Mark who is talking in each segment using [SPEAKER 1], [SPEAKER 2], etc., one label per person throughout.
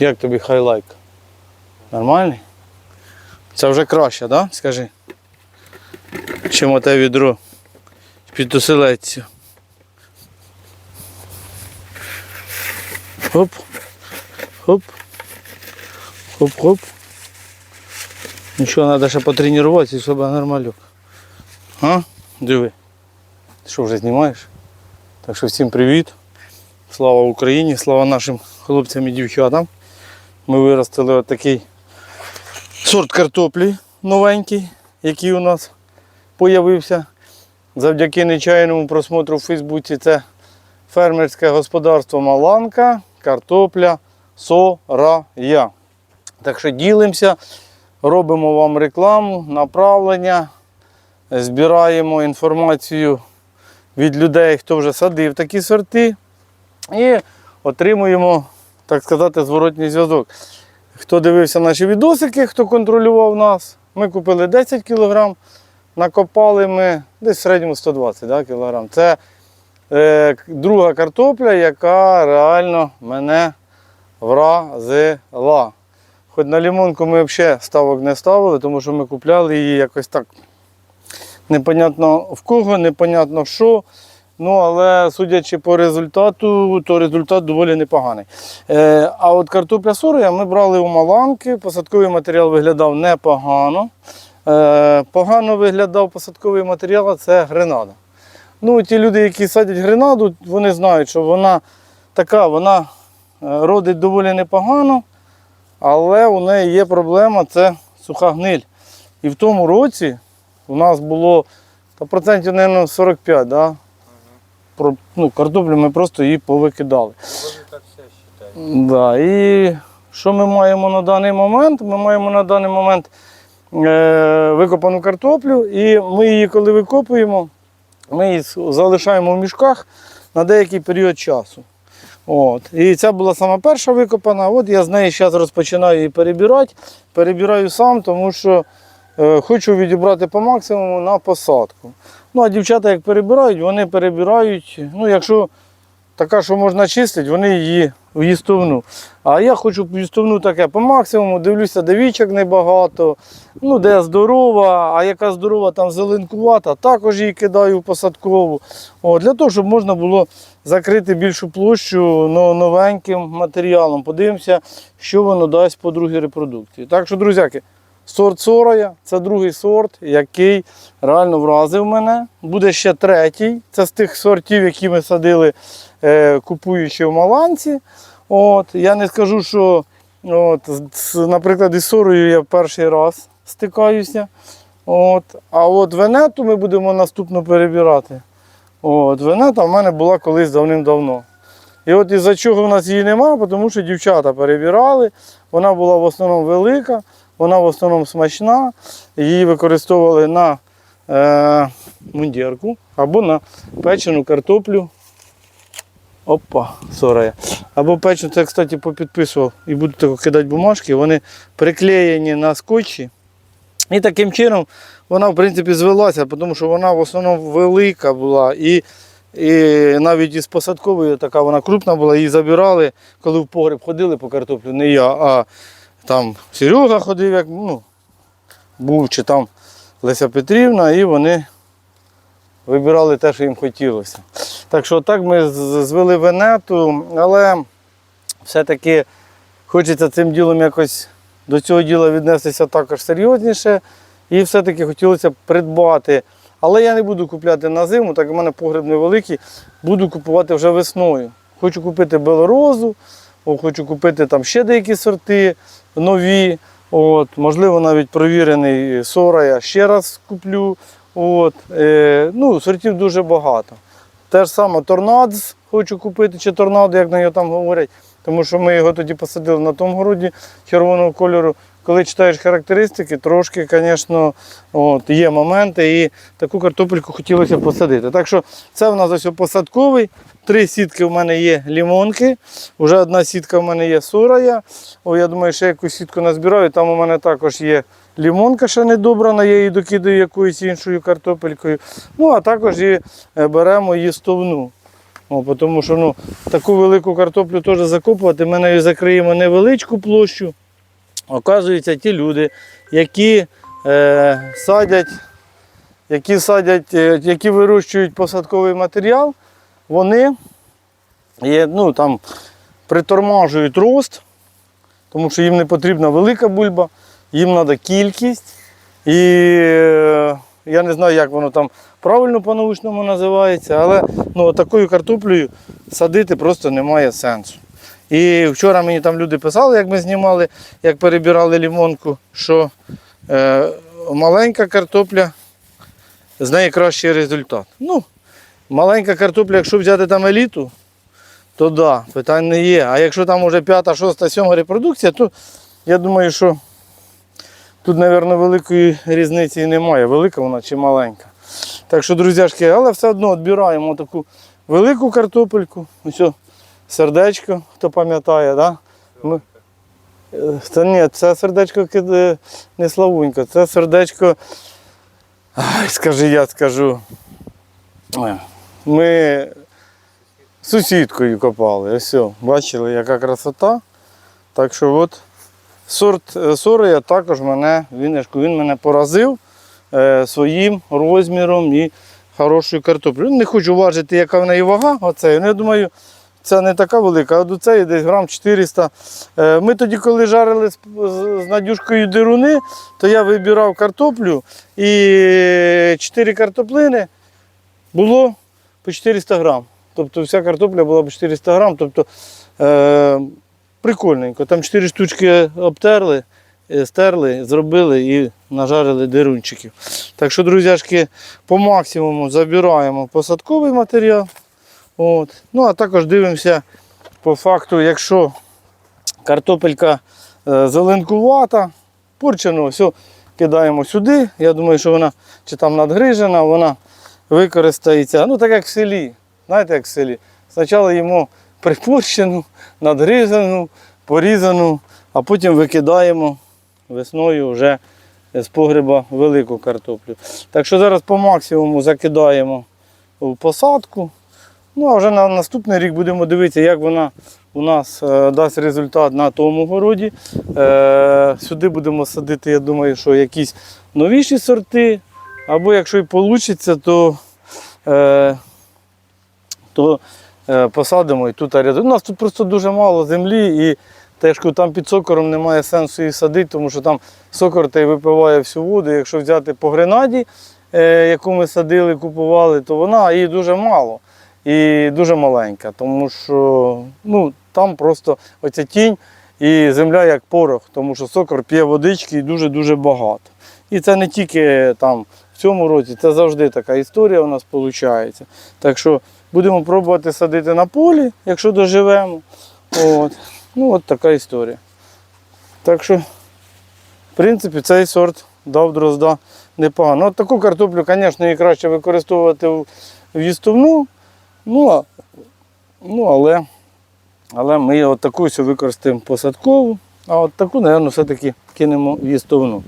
[SPEAKER 1] Як тобі хайлайк? Нормальний? Це вже краще. Да? Скажи. Чим оте відро під оселедцю. Хоп. Хоп. Хоп-хоп. Нічого, треба ще потренуватися, і себе нормалюк. А? Диви. Ти що вже знімаєш? Так що всім привіт. Слава Україні, слава нашим хлопцям і дівчатам. Ми виростили отакий сорт картоплі новенький, який у нас появився. Завдяки нечайному просмотру в Фейсбуці це фермерське господарство Маланка, картопля, сорая. Так що ділимося, робимо вам рекламу, направлення, збираємо інформацію від людей, хто вже садив такі сорти. І отримуємо, так сказати, зворотній зв'язок. Хто дивився наші відосики, хто контролював нас, ми купили 10 кг, накопали ми десь в середньому 120 да, кг. Це е, друга картопля, яка реально мене вразила. Хоч на лимонку ми взагалі ставок не ставили, тому що ми купляли її якось так непонятно в кого, непонятно що. Ну, але судячи по результату, то результат доволі непоганий. Е, а от картопля сороя ми брали у Маланки, посадковий матеріал виглядав непогано. Е, погано виглядав посадковий матеріал це гренада. Ну, ті люди, які садять гренаду, вони знають, що вона така, вона е, родить доволі непогано, але у неї є проблема це суха гниль. І в тому році у нас було процентів, мабуть, 45, да? Ну, картоплю ми просто її повикидали.
[SPEAKER 2] Так.
[SPEAKER 1] Да, і що ми маємо на даний момент? Ми маємо на даний момент е, викопану картоплю, і ми її, коли викопуємо, ми її залишаємо в мішках на деякий період часу. От. І ця була сама перша викопана. От я з неї зараз розпочинаю її перебирати. Перебираю сам, тому що е, хочу відібрати по максимуму на посадку. Ну, а дівчата, як перебирають, вони перебирають. Ну, якщо така, що можна чистити, вони її в їстовну. А я хочу в їстовну таке по максимуму, дивлюся, де вічок небагато, ну, де здорова, а яка здорова, там зеленкувата, також її кидаю в посадкову. О, для того, щоб можна було закрити більшу площу но- новеньким матеріалом. Подивимося, що воно дасть по другій репродукції. Так що, друзяки, сорт сороя це другий сорт, який реально вразив мене. Буде ще третій. Це з тих сортів, які ми садили, е, купуючи в Маланці. От, я не скажу, що, от, наприклад, із сорою я перший раз стикаюся. От, а от венету ми будемо наступно перебирати. От, венета в мене була колись давним-давно. І от із-за чого в нас її немає, тому що дівчата перебирали. Вона була в основному велика, вона в основному смачна. Її використовували на е, мундірку або на печену картоплю. Опа, сорая. Або печену, це, кстати, попідписував і буду кидати бумажки, вони приклеєні на скотчі. І таким чином вона, в принципі, звелася, тому що вона в основному велика була. І, і навіть із посадковою така вона крупна була, її забирали, коли в погреб ходили по картоплю, не я, а там Серега ходив, як ну, був чи там Леся Петрівна, і вони вибирали те, що їм хотілося. Так що так ми звели венету, але все-таки хочеться цим ділом якось до цього діла віднестися також серйозніше. І все-таки хотілося б придбати. Але я не буду купляти на зиму, так у мене погреб невеликий, буду купувати вже весною. Хочу купити белорозу, хочу купити там ще деякі сорти нові. От, можливо, навіть провірений сора я ще раз куплю. От, е, ну, сортів дуже багато. Те ж саме торнадз хочу купити, чи торнадо, як на нього там говорять. Тому що ми його тоді посадили на тому городі червоного кольору. Коли читаєш характеристики, трошки, звісно, є моменти, і таку картопельку хотілося посадити. Так що це в нас ось посадковий. Три сітки в мене є лімонки, вже одна сітка в мене є сурая. О, я думаю, ще якусь сітку назбираю. Там у мене також є лімонка ще не добрана, я її докидаю якоюсь іншою картопелькою. Ну, а також і е, беремо їстовну. О, тому що ну, таку велику картоплю теж закопувати, ми нею закриємо невеличку площу. Оказується, ті люди, які е, садять, які садять, е, які вирощують посадковий матеріал, вони ну, там, притормажують рост, тому що їм не потрібна велика бульба, їм треба кількість. І е, я не знаю, як воно там правильно по-научному називається, але ну, такою картоплею садити просто немає сенсу. І вчора мені там люди писали, як ми знімали, як перебирали лімонку, що е, маленька картопля, з неї кращий результат. Ну, маленька картопля, якщо взяти там еліту, то да, питань не є. А якщо там вже п'ята, шоста, сьома репродукція, то я думаю, що тут, мабуть, великої різниці немає, велика вона чи маленька. Так що, друзяшки, але все одно відбираємо таку велику картопельку. Ось сердечко, хто пам'ятає, да? Ми... Е, Та ні, це сердечко е, не славунько, це сердечко. Ай, скажи, я скажу. Ми сусідкою копали. Ось, бачили, яка красота. Так що от сорт е, сория також мене, він, він мене поразив е, своїм розміром і хорошою картоплею. Не хочу важити, яка в неї вага. Оце. Ну, я думаю, це не така велика, а до цієї десь грам 400. Е, Ми тоді, коли жарили з Надюшкою дируни, то я вибирав картоплю і 4 картоплини було по 400 грам. Тобто вся картопля була по 400 грам. Тобто, е, прикольненько. Там 4 штучки обтерли, е, стерли, зробили і нажарили дирунчиків. Так що, друзяшки, по максимуму забираємо посадковий матеріал. От. Ну, а також дивимося по факту, якщо картопелька е, зеленкувата, порчено, все кидаємо сюди. Я думаю, що вона чи там надгрижена, вона використається. Ну, так як в селі. Знаєте, як в селі. Спочатку їмо припорщену, надгризану, порізану, а потім викидаємо весною вже з погреба велику картоплю. Так що зараз по максимуму закидаємо в посадку. Ну, а вже на наступний рік будемо дивитися, як вона у нас е, дасть результат на тому городі. Е, сюди будемо садити, я думаю, що якісь новіші сорти. Або якщо і вийде, то, е, то е, посадимо і тут рядом. У нас тут просто дуже мало землі і теж кажу, там під сокором немає сенсу її садити, тому що там сокор та й випиває всю воду. Якщо взяти по гренаді, е, яку ми садили, купували, то вона її дуже мало і дуже маленька, тому що ну, там просто оця тінь і земля як порох, тому що сокор п'є водички і дуже-дуже багато. І це не тільки там в цьому році, це завжди така історія у нас виходить. Так що будемо пробувати садити на полі, якщо доживемо. От. Ну, от така історія. Так що, в принципі, цей сорт дав дрозда непогано. От таку картоплю, звісно, її краще використовувати в їстовну. Ну, а- ну але, але ми от таку використаємо посадкову, а от таку, мабуть, все-таки кинемо в їстовну.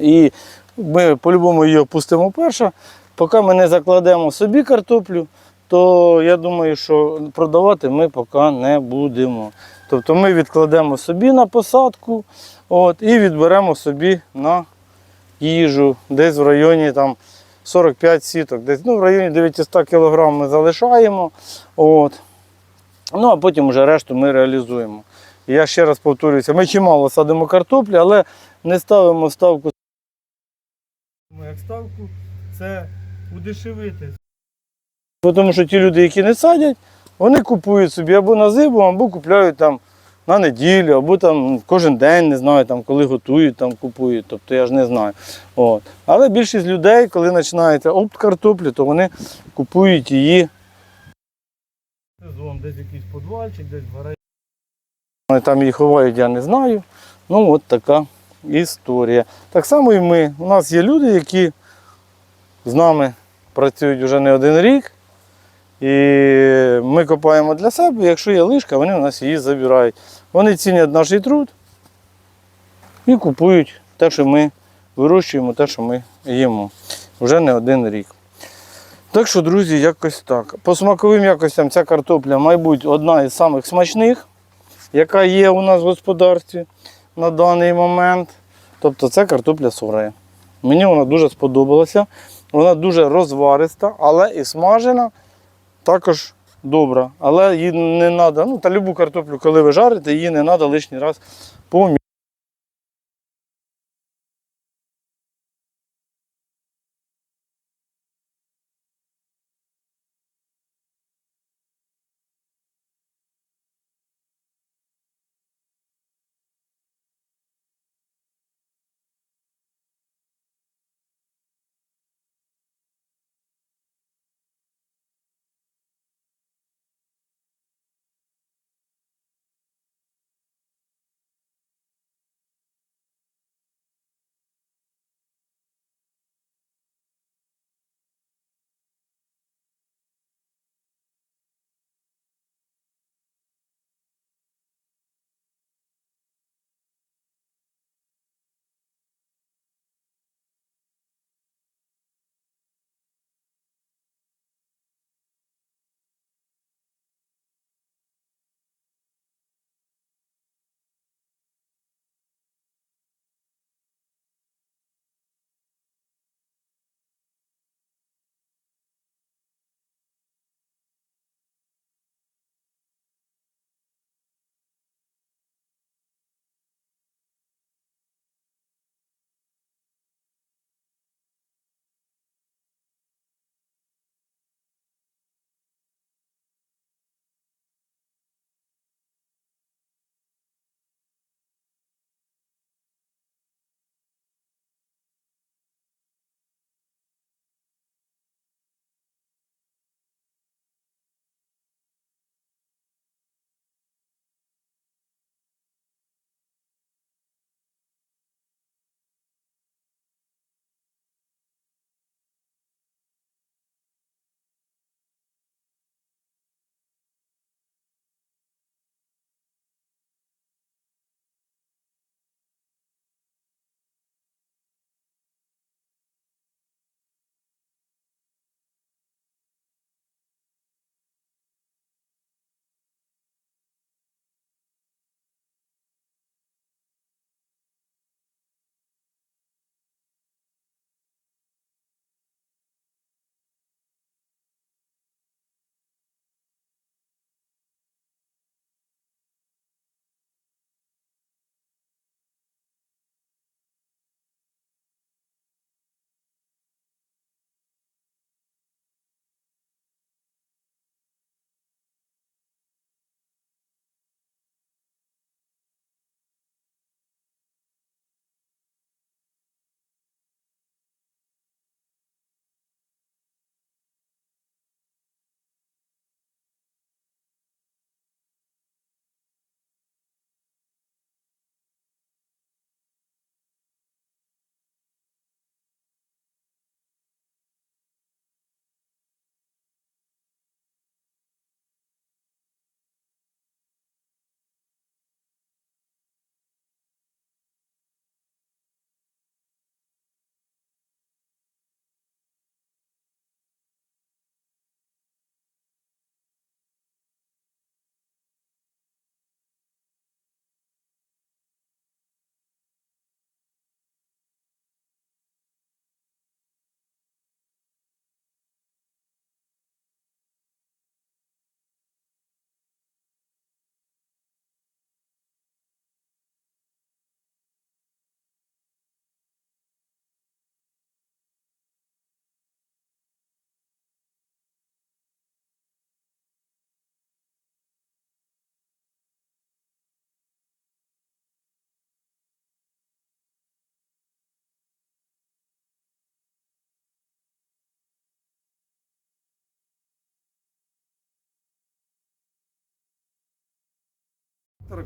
[SPEAKER 1] І ми по-любому її опустимо перша. Поки ми не закладемо собі картоплю, то я думаю, що продавати ми поки не будемо. Тобто ми відкладемо собі на посадку от, і відберемо собі на їжу десь в районі там, 45 сіток, десь ну, в районі 900 кг ми залишаємо. От. Ну, а потім вже решту ми реалізуємо. Я ще раз повторююся, ми чимало садимо картоплі, але не ставимо ставку. Як ставку це удешевити. Тому що ті люди, які не садять, вони купують собі або на зиму, або купляють там на неділю, або там кожен день, не знаю, там, коли готують, там купують. Тобто я ж не знаю. От. Але більшість людей, коли починається опт картоплі, то вони купують її. Сезон, десь якийсь подвальчик, десь в. Вони там її ховають, я не знаю. Ну, от така історія. Так само і ми. У нас є люди, які з нами працюють вже не один рік. І ми копаємо для себе, якщо є лишка, вони у нас її забирають. Вони цінять наш труд і купують те, що ми вирощуємо, те, що ми їмо. Вже не один рік. Так що, друзі, якось так. По смаковим якостям ця картопля, мабуть, одна із самих смачних, яка є у нас в господарстві на даний момент. Тобто це картопля сорея. Мені вона дуже сподобалася. Вона дуже розвариста, але і смажена також добра. Але її не треба, ну та любу картоплю, коли ви жарите, її не треба лишній раз помі.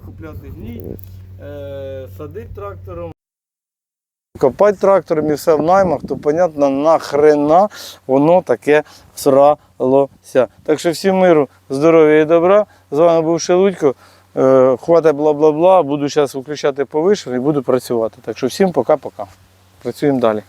[SPEAKER 1] Купляти гній, е, садити трактором. Копати трактором і все в наймах, то понятно, нахрена воно таке всралося. Так що всім миру, здоров'я і добра. З вами був Шелудько. Е, хватить бла-бла-бла. Буду зараз виключати повишений і буду працювати. Так що всім пока-пока. Працюємо далі.